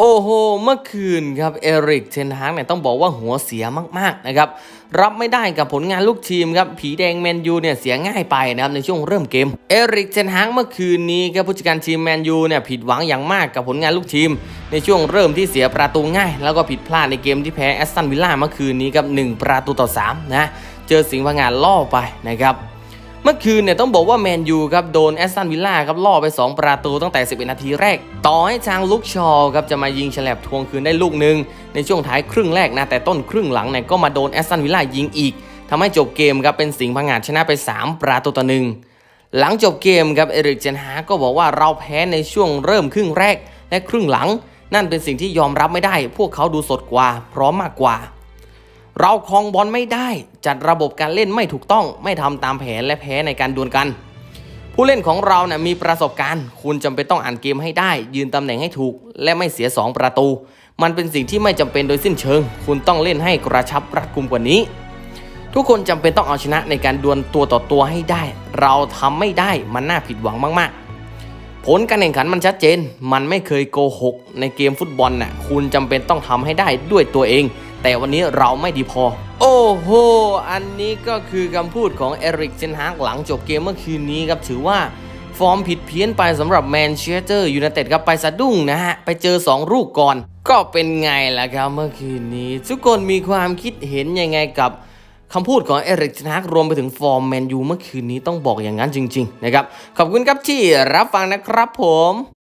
โอ้โห เมื่อคืนครับ เอริกเทนฮากเนี่ยต้องบอกว่าหัวเสียมาก ๆ นะครับ รับไม่ได้กับผลงานลูกทีมครับ ผีแดงแมนยูเนี่ยเสียง่ายไปนะครับ ในช่วงเริ่มเกม เอริกเทนฮากเมื่อคืนนี้ครับผู้จัดการทีมแมนยูเนี่ยผิดหวังอย่างมากกับผลงานลูกทีม ในช่วงเริ่มที่เสียประตูง่าย แล้วก็ผิดพลาดในเกมที่แพ้แอสตันวิลล่าเมื่อคืนนี้ครับหนึ่งประตูต่อสามนะเจอสิงห์พังงานล่อไปนะครับ เมื่อคืนเนี่ยต้องบอกว่าแมนยูครับโดนแอสตันวิลล่าครับล่อไป 2 ประตูตั้งแต่ 11 นาทีแรก ต่อให้ทางลุกชอครับจะมายิงฉลับทวงคืนได้ลูกหนึ่งในช่วงท้ายครึ่งแรกนะแต่ต้นครึ่งหลังเนี่ยก็มาโดนแอสตันวิลล่ายิงอีกทำให้จบเกมครับเป็นสิงห์พังงาดชนะไป 3 ประตูต่อหนึ่งหลังจบเกมครับเอริกเจนฮาก็บอกว่าเราแพ้ในช่วงเริ่มครึ่งแรกและครึ่งหลัง นั่นเป็นสิ่งที่ยอมรับไม่ได้ พวกเขาดูสดกว่าพร้อมมากกว่า เราครองบอลไม่ได้ จัดระบบการเล่นไม่ถูกต้อง ไม่ทำตามแผนและแพ้ในการดวลกัน ผู้เล่นของเราเนะ่ะมีประสบการณ์ คุณจำเป็นต้องอ่านเกมให้ได้ ยืนตำแหน่งให้ถูก และไม่เสีย 2 ประตู มันเป็นสิ่งที่ไม่จำเป็นโดยสิ้นเชิง คุณต้องเล่นให้กระชับรัดกุมกว่านี้ ทุกคนจำเป็นต้องเอาชนะในการดวลตัวต่อตัวให้ได้ เราทำไม่ได้มันน่าผิดหวังมากๆผลการแข่งขันมันชัดเจน มันไม่เคยโกหก ในเกมฟุตบอลน่ะ คุณจำเป็นต้องทำให้ได้ด้วยตัวเอง แต่วันนี้เราไม่ดีพอ โอ้โห อันนี้ก็คือคำพูดของเอริกเซนฮากหลังจบเกมเมื่อคืนนี้ครับถือว่าฟอร์มผิดเพี้ยนไปสำหรับแมนเชสเตอร์ยูไนเต็ดครับไปสะดุ้งนะฮะ ไปเจอ 2 ลูกก่อน ก็เป็นไงล่ะครับเมื่อคืนนี้ ทุกคนมีความคิดเห็นยังไงกับคำพูดของเอริกเทนฮากรวมไปถึงฟอร์มแมนยูเมื่อคืนนี้ต้องบอกอย่างนั้นจริง ๆ นะครับ ขอบคุณครับที่รับฟังนะครับผม